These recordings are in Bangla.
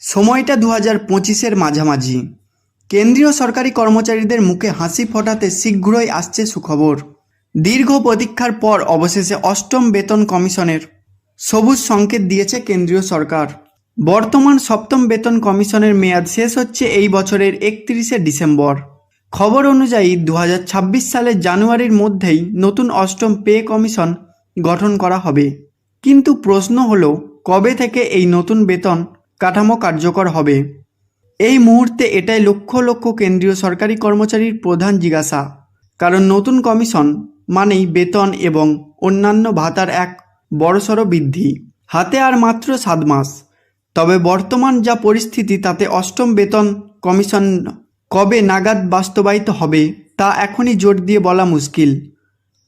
সময়টা দু হাজার পঁচিশের মাঝামাঝি। কেন্দ্রীয় সরকারি কর্মচারীদের মুখে হাসি ফোটাতে শীঘ্রই আসছে সুখবর। দীর্ঘ প্রতীক্ষার পর অবশেষে অষ্টম বেতন কমিশনের সবুজ সংকেত দিয়েছে কেন্দ্রীয় সরকার। বর্তমান সপ্তম বেতন কমিশনের মেয়াদ শেষ হচ্ছে এই বছরের একত্রিশে ডিসেম্বর। খবর অনুযায়ী দু হাজার ছাব্বিশ সালের জানুয়ারির মধ্যেই নতুন অষ্টম পে কমিশন গঠন করা হবে। কিন্তু প্রশ্ন হলো, কবে থেকে এই নতুন বেতন কাঠামো কার্যকর হবে। এই মুহূর্তে এটাই লক্ষ লক্ষ কেন্দ্রীয় সরকারি কর্মচারীর প্রধান জিজ্ঞাসা। কারণ নতুন কমিশন মানেই বেতন এবং অন্যান্য ভাতার এক বড়সড় বৃদ্ধি। হাতে আর মাত্র সাত মাস। তবে বর্তমান যা পরিস্থিতি, তাতে অষ্টম বেতন কমিশন কবে নাগাদ বাস্তবায়িত হবে, তা এখনই জোর দিয়ে বলা মুশকিল।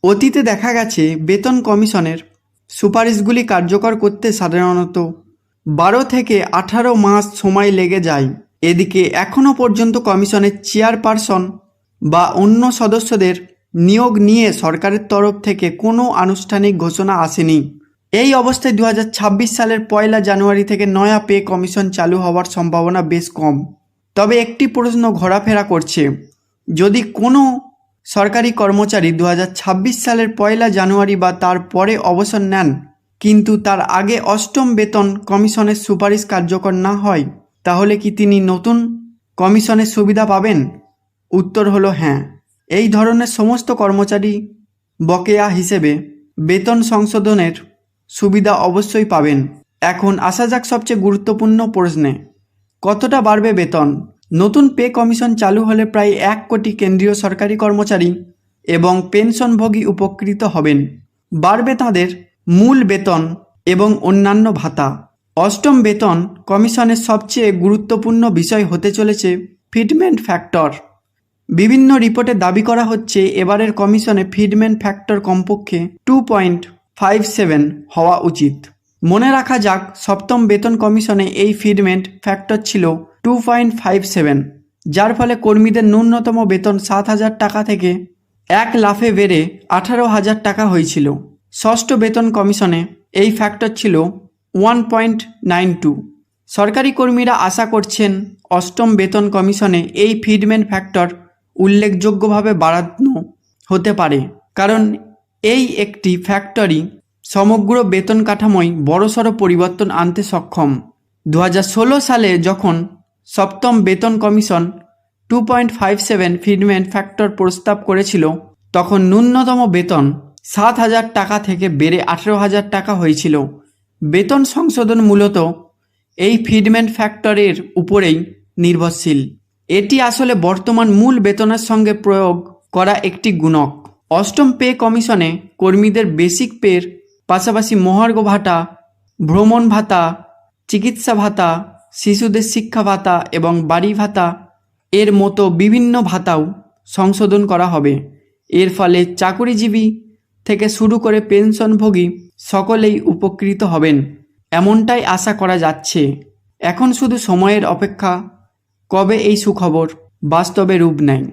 অতীতে দেখা গেছে, বেতন কমিশনের সুপারিশগুলি কার্যকর করতে সাধারণত বারো থেকে আঠারো মাস সময় লেগে যায়। এদিকে এখনও পর্যন্ত কমিশনের চেয়ারপারসন বা অন্য সদস্যদের নিয়োগ নিয়ে সরকারের তরফ থেকে কোনো আনুষ্ঠানিক ঘোষণা আসেনি। এই অবস্থায় দু হাজার ছাব্বিশ সালের পয়লা জানুয়ারি থেকে নয়া পে কমিশন চালু হওয়ার সম্ভাবনা বেশ কম। তবে একটি প্রশ্ন ঘোরাফেরা করছে, যদি কোনো সরকারি কর্মচারী দু হাজার ছাব্বিশ সালের পয়লা জানুয়ারি বা তার পরে অবসর নেন কিন্তু তার আগে অষ্টম বেতন কমিশনের সুপারিশ কার্যকর না হয়, তাহলে কি তিনি নতুন কমিশনের সুবিধা পাবেন? উত্তর হলো হ্যাঁ। এই ধরনের সমস্ত কর্মচারী বকেয়া হিসেবে বেতন সংশোধনের সুবিধা অবশ্যই পাবেন। এখন আসা যাক সবচেয়ে গুরুত্বপূর্ণ প্রশ্নে। কতটা বাড়বে বেতন? নতুন পে কমিশন চালু হলে প্রায় এক কোটি কেন্দ্রীয় সরকারি কর্মচারী এবং পেনশনভোগী উপকৃত হবেন। বাড়বে তাদের মূল বেতন এবং অন্যান্য ভাতা। অষ্টম বেতন কমিশনের সবচেয়ে গুরুত্বপূর্ণ বিষয় হতে চলেছে ফিটমেন্ট ফ্যাক্টর। বিভিন্ন রিপোর্টে দাবি করা হচ্ছে এবারের কমিশনে ফিডমেন্ট ফ্যাক্টর কমপক্ষে টু পয়েন্ট ফাইভ সেভেন হওয়া উচিত। মনে রাখা যাক, সপ্তম বেতন কমিশনে এই ফিডমেন্ট ফ্যাক্টর ছিল টু পয়েন্ট ফাইভ সেভেন, যার ফলে কর্মীদের ন্যূনতম বেতন সাত হাজার টাকা থেকে এক লাফে বেড়ে আঠারো হাজার টাকা হয়েছিল। ষষ্ঠ বেতন কমিশনে এই ফ্যাক্টর ছিল ওয়ান পয়েন্ট নাইন টু সরকারি কর্মীরা আশা করছেন অষ্টম বেতন কমিশনে এই ফিডমেন্ট ফ্যাক্টর উল্লেখযোগ্যভাবে বাড়ানো হতে পারে। কারণ এই একটি ফ্যাক্টরি সমগ্র বেতন কাঠামোয় বড়সড় পরিবর্তন আনতে সক্ষম। দু হাজার ষোলো সালে যখন সপ্তম বেতন commission two point five seven fitment factor প্রস্তাব করেছিল, তখন ন্যূনতম বেতন সাত হাজার টাকা থেকে বেড়ে আঠেরো হাজার টাকা হয়েছিল। বেতন সংশোধন মূলত এই ফিডমেন্ট ফ্যাক্টরের উপরেই নির্ভরশীল। এটি আসলে বর্তমান মূল বেতনের সঙ্গে প্রয়োগ করা একটি গুণক। অষ্টম পে কমিশনে কর্মীদের বেসিক পের পাশাপাশি মহার্ঘ ভাতা, ভ্রমণ ভাতা, চিকিৎসা ভাতা, শিশুদের শিক্ষা ভাতা এবং বাড়ি ভাতা এর মতো বিভিন্ন ভাতাও সংশোধন করা হবে। এর ফলে চাকুরিজীবী থেকে শুরু করে পেনশনভোগী সকলেই উপকৃত হবেন। এমনটাই আশা করা যাচ্ছে। এখন শুধু সময়ের অপেক্ষা। কবে এই সুখবর বাস্তবে রূপ নেয়?